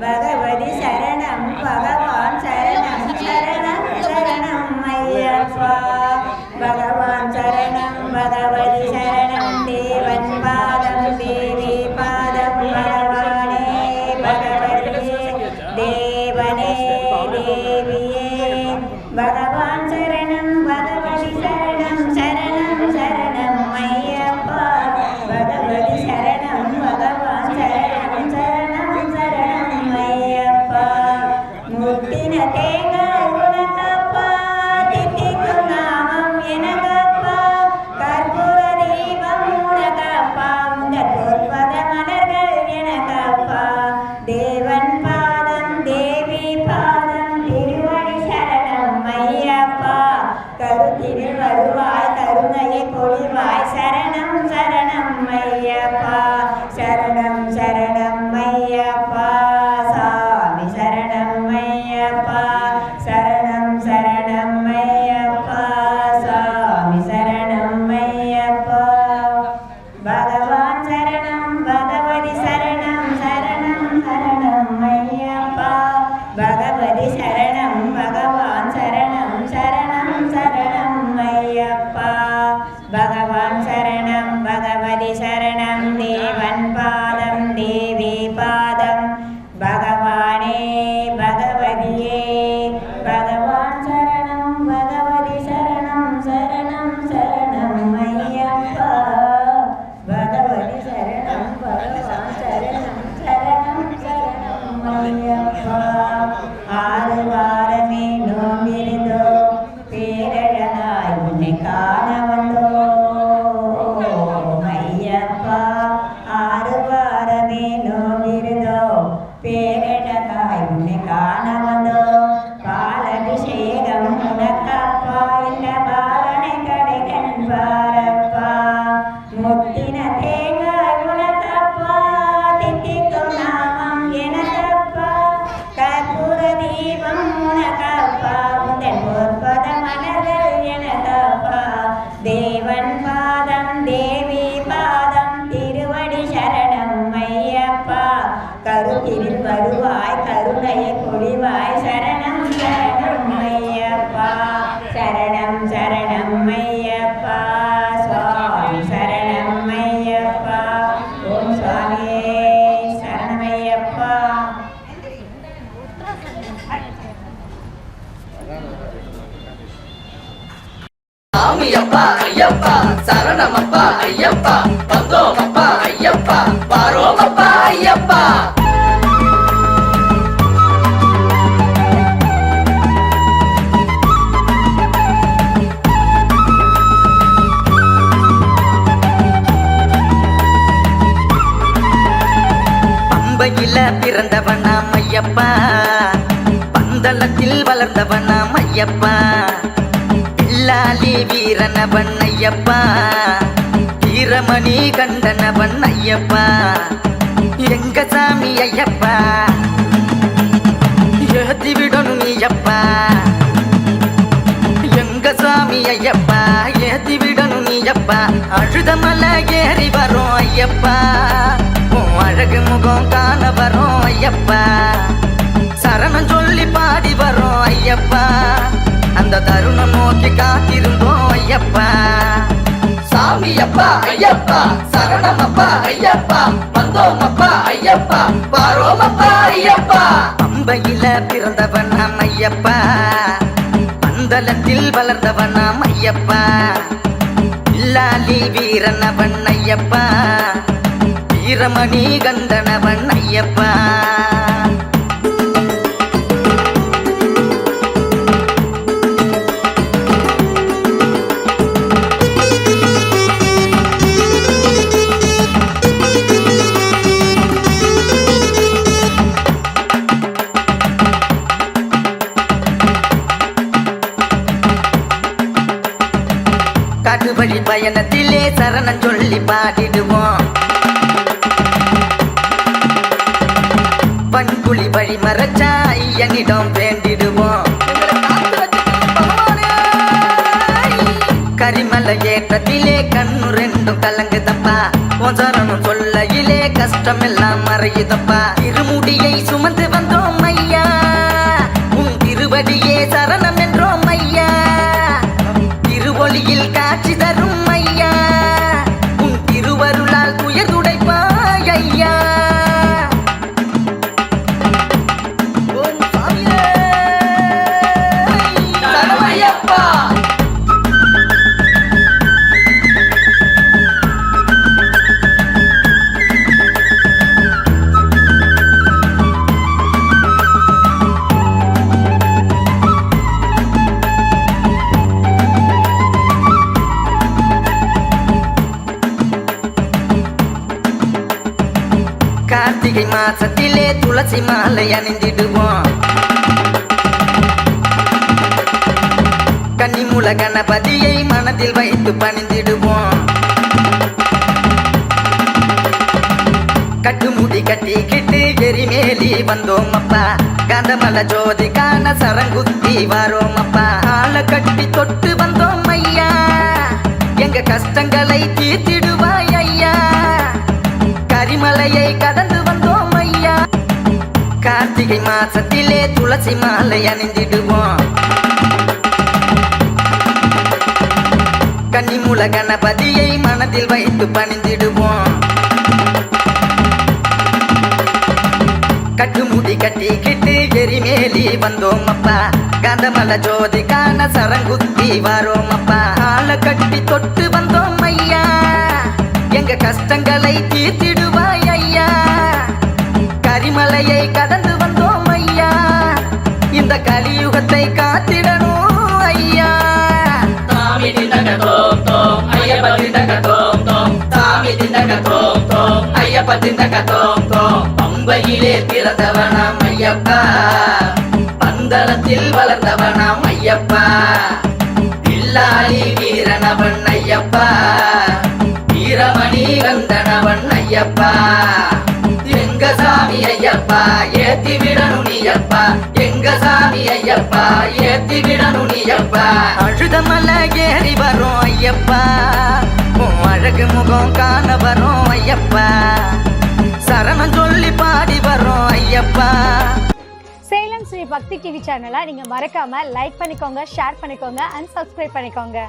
பகவதி சரணம் பகவான் சரணம் சரணம் சரணம் ஐயப்பா பகவான் சரணம் பகவதி சரணம் தேவன் பாதம் தேவி பாதம் பகவானே பகவதி தேவனே தேவியே பகவான் ஐயப்பா சாமி சாமியப்பா ஐயப்பா சரணமப்பா ஐயப்பா வந்தோமப்பா ஐயப்பா வாரோமப்பா ஐயப்பா. பம்பையில பிறந்தவனாம் ஐயப்பா பந்தளத்தில் வளர்ந்தவனா ஐயப்பா. பில்லாலி வீரன பண்ணையப்பா வீரமணி கண்டன பண்ணையப்பா எங்க சாமி ஐயப்பா? ஏத்தி விடணும் நீயப்பா எங்க சாமி ஐயப்பா? ஏத்தி விடணும் நீயப்பா அழுத மலை ஏறி வரும் ஐயப்பா. அழகு முகம் காண வரும் ஐயப்பா. சரணம் சொல்லி பாடி வரும் ஐயப்பா. அந்த தருணம் நோக்கி காத்திருந்தோம் ஐயப்பா. சாமி அப்பா ஐயப்பா. சரணம் அப்பா ஐயப்பா. வந்தோம் அப்பா ஐயப்பா. பாரோம் அப்பா ஐயப்பா. அம்பையில பிறந்தவன் நாம் ஐயப்பா. பந்தலத்தில் வளர்ந்தவன் நாம் ஐயப்பா. இல்லாலி வீரனவன் ஐயப்பா. வீரமணி கந்தனவன் ஐயப்பா. பயணத்திலே சரணம் சொல்லி பாடிடுவோம். பண்புலி வழி மறைச்சா ஐயனிடம் வேண்டிடுவோம். கரிமலை ஏற்றத்திலே கண்ணு ரெண்டும் கலங்குதப்பா. உன் சரணம் சொல்லையிலே கஷ்டம் எல்லாம் மறையுதப்பா. இருமுடியை சுமந்து வந்தோம் மாசத்திலே துளசி மாலை அணிந்திடுவோம் கன்னிமூல கணபதியை மனதில் வைத்து பணிந்திடுவோம். கட்டுமுடி கட்டிக்கிட்டு எரிமேலி வந்தோம் அப்பா. கந்தமல ஜோதி காண சரங்குத்தி வாரோம் அப்பா. ஆளை கட்டி தொட்டு வந்தோம் ஐயா. எங்க கஷ்டங்களை தீர்த்திடுவா. கார்த்திகை மாசத்திலே துளசி மாலை அணிந்திடுவோம் கன்னிமூல கணபதியை மனதில் வைத்து பணிந்திடுவோம். கட்டுமுடி கட்டிக்கிட்டு எரிமேலி வந்தோம் அப்பா கந்தமல ஜோதி காண சரங்குத்தி வாரோம் அப்பா ஆளை கட்டி தொட்டு வந்தோம் ஐயா. எங்க கஷ்டங்கள் திண்டக தோம் தோம் ஐயப்ப திண்டக தோம் தோம் பம்பையிலே பிறந்தவனாம் ஐயப்பா. பந்தளத்தில் வளர்ந்தவனாம் ஐயப்பா. பில்லாளி வீரனவன் ஐயப்பா. வீரமணி கந்தனவன் ஐயப்பா. எங்க சாமி ஐயப்பா ஏத்தி விடணும் நீயப்பா எங்க சாமி ஐயப்பா ஏத்தி விடணும் நீயப்பா அழுதமல ஏறி வரும் ஐயப்பா. அழகு முகம் காண வரும் ஐயப்பா. சரணம் சொல்லி பாடி வரும் ஐயப்பா. சேலம் ஸ்ரீ பக்தி டிவி சேனலை நீங்கள் மறக்காமல் லைக் பண்ணிக்கோங்க ஷேர் பண்ணிக்கோங்க அண்ட் சப்ஸ்கிரைப் பண்ணிக்கோங்க.